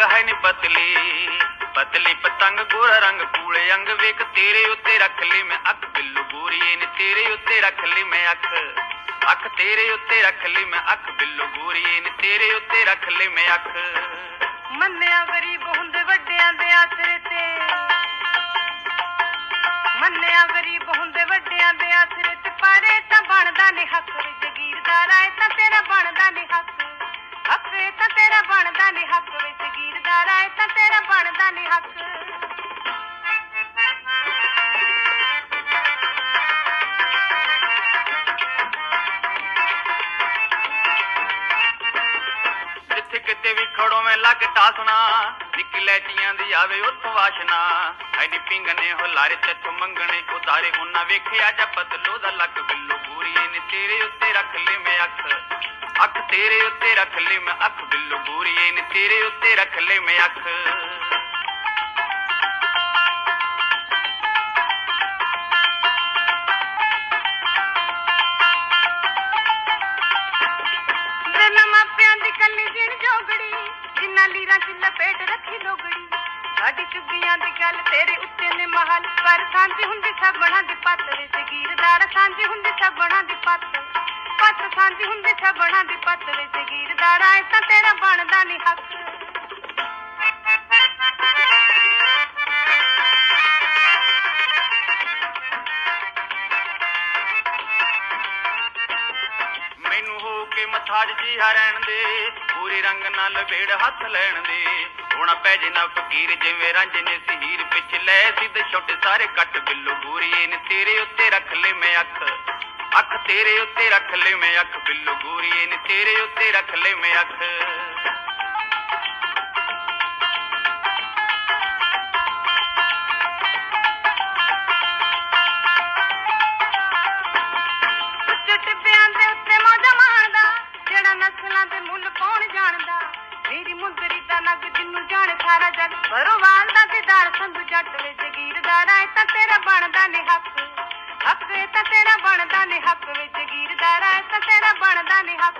ਹੈ ਨੀ ਪਤਲੀ। ਪਤਲੀ ਪਤੰਗ ਗੋਰਾ ਰੰਗ ਕੂਲੇ ਅੰਗ ਵੇਖ, ਤੇਰੇ ਉੱਤੇ ਰੱਖ ਲਈ ਮੈਂ ਅੱਖ। ਬਿੱਲੂ ਗੋਰੀਏ ਨੀ ਤੇਰੇ ਉੱਤੇ ਰੱਖ ਲਈ ਮੈਂ ਅੱਖ। ਅੱਖ ਤੇਰੇ ਉੱਤੇ ਰੱਖ ਲਈ ਮੈਂ ਅੱਖ। ਬਿੱਲੂ ਗੋਰੀਏ ਨੀ ਤੇਰੇ ਉੱਤੇ ਰੱਖ ਲਈ ਮੈਂ ਅੱਖ। ਮੰਨਿਆ ਗਰੀਬ ਹੁੰਦੇ ਵੱਡਿਆਂ ਦੇ ਆਸਰੇ ਤੇ। ਮੰਨਿਆ ਗਰੀਬ ਹੁੰਦੇ ਵੱਡਿਆਂ ਦੇ ਆਸਰੇ ਤੇ। ਪਾਰੇ ਤਾਂ ਬਣਦਾ ਨਹੀਂ ਹੱਕ ਵਿੱਚ। ਜਗੀਰਦਾਰਾ ਤਾਂ ਤੇਰਾ ਬਣਦਾ ਨਹੀਂ ਹੱਕ। ਹੱਕ ਤਾਂ ਤੇਰਾ ਬਣਦਾ ਨਹੀਂ ਹੱਕ ਵਿੱਚ ਜਗੀਰਦਾਰਾ ਇਹ ਤਾਂ ਤੇਰਾ ਬਣਦਾ ਨਹੀਂ ਹੱਕ। ਜਿੱਥੇ ਕਿਤੇ ਵੀ ਖੜੋ ਮੈਂ ਲੱਗ ਟਾਸਣਾ ਨਿੱਕੀ ਲੈਚੀਆਂ ਦੀ ਆਵੇ ਉੱਥੋਂ ਵਾਸ਼ਨਾ। ਐਨੀ ਪਿੰਗਨੇ ਹੁਲਾਰੇ ਤੇਥੋਂ ਮੰਗਣੇ, ਉਤਾਰੇ ਉਹਨਾਂ ਵੇਖਿਆ ਜਾਂ ਪਤਲੋ ਦਾ ਲੱਕ ਬਿੱਲੋ ਗੂਰੀਏ ਨੇ ਤੇਰੇ ਉੱਤੇ ਰੱਖ ਲਈ ਮੈਂ ਤੇਰੇ ਉੱਤੇ ਰੱਖ ਲਈ ਮੈਂ ਅੱਖ ਬਿੱਲੂ ਗੂਰੀਏ ਨੇ ਤੇਰੇ ਉੱਤੇ ਰੱਖ ਲਈ ਮੈਂ ਅੱਖ। ਮਾਪਿਆਂ ਦੀ ਕੱਲੀ ਜਿਣ ਜੋਗੜੀ, ਜਿੰਨਾ ਲੀਰਾਂ ਚ ਲਪੇਟ ਰੱਖੀ ਲੋਗੜੀ। ਸਾਡੀ ਚੁੱਗੀਆਂ ਦੀ ਗੱਲ ਤੇਰੇ ਉੱਤੇ ਨੇ ਮਹਲ। ਪਰ ਸਾਂਝੀ ਹੁੰਦੀ ਸਭਣਾ ਦੀ ਪੱਤ ਵੇ ਜਗੀਰਦਾਰ ਸਾਂਝੀ ਹੁੰਦੀ ਸਭਣਾ ਦੀ ਪੱਤ ਪੱਤ। ਸਾਂਝੀ ਹੁੰਦੀ ਸਭਣਾ ਦੀ ਪੱਤ ਵੇ ਜਗੀਰਦਾਰ ਐ ਤਾਂ ਤੇਰਾ ਬਣਦਾ ਨਹੀਂ ਹੱਕ ਮੈਨੂੰ ਹੋ ਕੇ ਮਥਾਜ ਜੀ ਰਹਿਣ ਦੇ, ਪੂਰੇ ਰੰਗ ਨਾਲ ਲਵੇੜ ਹੱਥ ਲੈਣ ਦੇ। ਹੁਣ ਪੈ ਜੇ ਨਾ ਫਕੀਰ ਜਿਵੇਂ ਰਾਂਝੇ ਸੀ ਹੀਰ ਪਿੱਛ ਲੈ, ਸਿੱਧ ਛੋਟੇ ਸਾਰੇ ਕੱਟ ਬਿੱਲੂ ਗੋਰੀਏ ਨੇ ਤੇਰੇ ਉੱਤੇ ਰੱਖ ਲੈ ਮੈਂ ਅੱਖ। ਅੱਖ ਤੇਰੇ ਉੱਤੇ ਰੱਖ ਲੈ ਮੈਂ ਅੱਖ ਬਿੱਲੂ ਗੋਰੀਏ ਨੇ ਤੇਰੇ ਉੱਤੇ ਰੱਖ ਲੈ ਮੈਂ ਅੱਖ। ਉੱਚੇ ਟਿੱਬਿਆਂ ਦੇ ਉੱਤੇ ਮੌਜਾਂ ਮਾਣਦਾ, ਜਿਹੜਾ ਨਸਲਾਂ ਦੇ ਮੁੱਲ ਕੌਣ ਜਾਣਦਾ। ਮੇਰੀ ਮੁੰਦਰੀ ਦਾ ਨਗ ਜਿੰਨੂੰ ਜਾਣੇ ਸਾਰਾ ਜਗ ਪਰਵਾਨ ਦਾ ਦੀਦਾਰ ਸੰਧੂ ਜੱਟ ਵਿੱਚ ਜਗੀਰਦਾਰਾ ਆਏ ਤਾਂ ਤੇਰਾ ਬਣਦਾ ਨਹੀਂ ਹੱਕ। ਹੱਕ ਤਾਂ ਤੇਰਾ ਬਣਦਾ ਨੇ ਹੱਕ ਵਿੱਚ ਗੀਰਦਾਰਾ ਇਹ ਤਾਂ ਤੇਰਾ ਬਣਦਾ ਨੇ ਹੱਕ